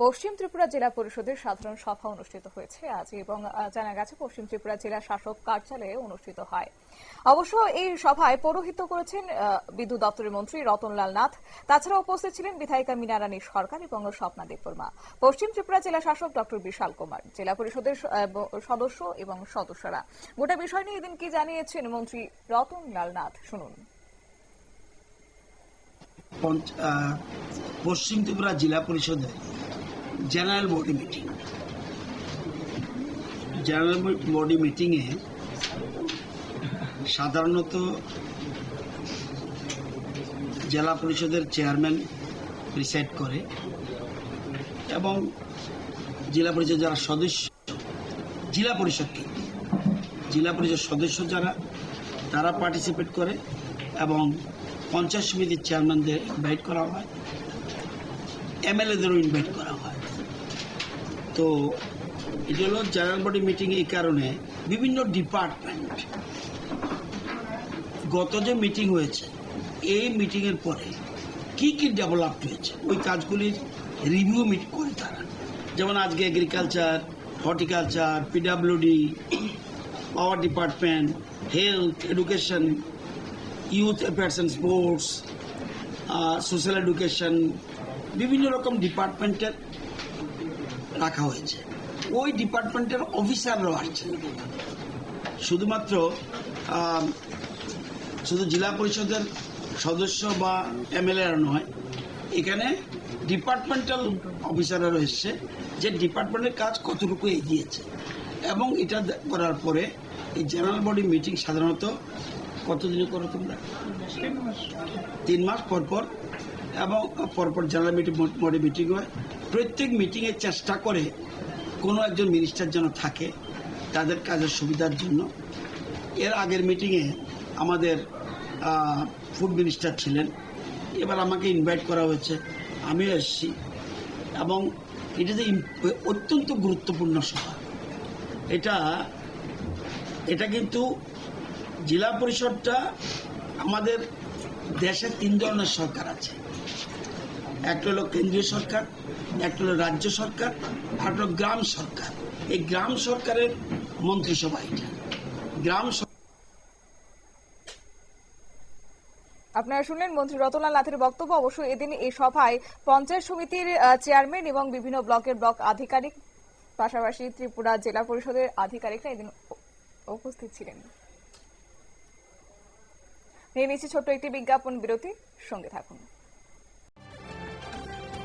পশ্চিম ত্রিপুরা জেলা পরিষদের সাধারণ সভা অনুষ্ঠিত হয়েছে আজ এবং জানা গেছে পশ্চিম ত্রিপুরা জেলা শাসক কার্যালয়ে অনুষ্ঠিত হয়। অবশ্য এই সভায় পৌরোহিত্য করেছেন বিদ্যুৎ দপ্তরের মন্ত্রী রতনলাল নাথ। তাছাড়া উপস্থিত ছিলেন বিধায়িকা মীনারানী সরকার এবং স্বপ্না দেববর্মা। পশ্চিম ত্রিপুরা জেলা শাসক ডক্টর বিশাল কুমার, জেলা পরিষদের সদস্য এবং সদস্যরা। গোটা বিষয় নিয়ে এদিন কি জানিয়েছেন মন্ত্রী রতনলাল নাথ? শুনুন। পশ্চিম ত্রিপুরা জেলা পরিষদের general body meeting general body মিটিংয়ে সাধারণত জেলা পরিষদের চেয়ারম্যান প্রিসাইড করে এবং জেলা পরিষদ যারা সদস্য, জেলা পরিষদকে, জেলা পরিষদ সদস্য যারা, তারা পার্টিসিপেট করে এবং পঞ্চায়েত সমিতির চেয়ারম্যানদের ইনভাইট করা হয় এমএলএদেরও ইনভাইট করা হয়। তো এটা হলো জেনারেল বডি মিটিং এই কারণে বিভিন্ন ডিপার্টমেন্ট গত যে মিটিং হয়েছে, এই মিটিংয়ের পরে কি কি ডেভেলপ হয়েছে, ওই কাজগুলির রিভিউ মিট করে তারা। যেমন আজকে agriculture horticulture PWD power department health education youth affairs and sports social education বিভিন্ন রকম ডিপার্টমেন্টের রাখা হয়েছে। ওই ডিপার্টমেন্টের অফিসাররাও আসছে। শুধুমাত্র শুধু জেলা পরিষদের সদস্য বা এমএলএরা নয়, এখানে ডিপার্টমেন্টাল অফিসাররা এসছে যে ডিপার্টমেন্টের কাজ কতটুকু এগিয়েছে। এবং এটা করার পরে এই জেনারেল বডি মিটিং সাধারণত কতদিনে করো তোমরা? তিন মাস। পর পর। এবং পরপর জেনারেল মিটিং বডি মিটিং হয়। প্রত্যেক মিটিংয়ে চেষ্টা করে কোনো একজন মিনিস্টার যেন থাকে তাদের কাজের সুবিধার জন্য। এর আগের মিটিংয়ে আমাদের ফুড মিনিস্টার ছিলেন। এবার আমাকে ইনভাইট করা হয়েছে। আমিও এসেছি। এবং এটা যে অত্যন্ত গুরুত্বপূর্ণ সভা। এটা এটা কিন্তু জেলা পরিষদটা আমাদের দেশে তিন ধরনের সরকার আছে। একটা হলো কেন্দ্রীয় সরকার, একটা হলো রাজ্য সরকার, আর হলো গ্রাম সরকার। এই গ্রাম সরকারের মন্ত্রিসভা এটা। গ্রাম আপনারা শুনলেন মন্ত্রী রতনলাল নাথের বক্তব্য। অবশ্য এদিন এই সভায় পঞ্চায়েত সমিতির চেয়ারম্যান এবং বিভিন্ন ব্লকের ব্লক আধিকারিক, পাশাপাশি ত্রিপুরা জেলা পরিষদের আধিকারিকরা এদিন উপস্থিত ছিলেন। নিয়ে নিচ্ছি ছোট্ট একটি বিজ্ঞাপন বিরতি সঙ্গে থাকুন।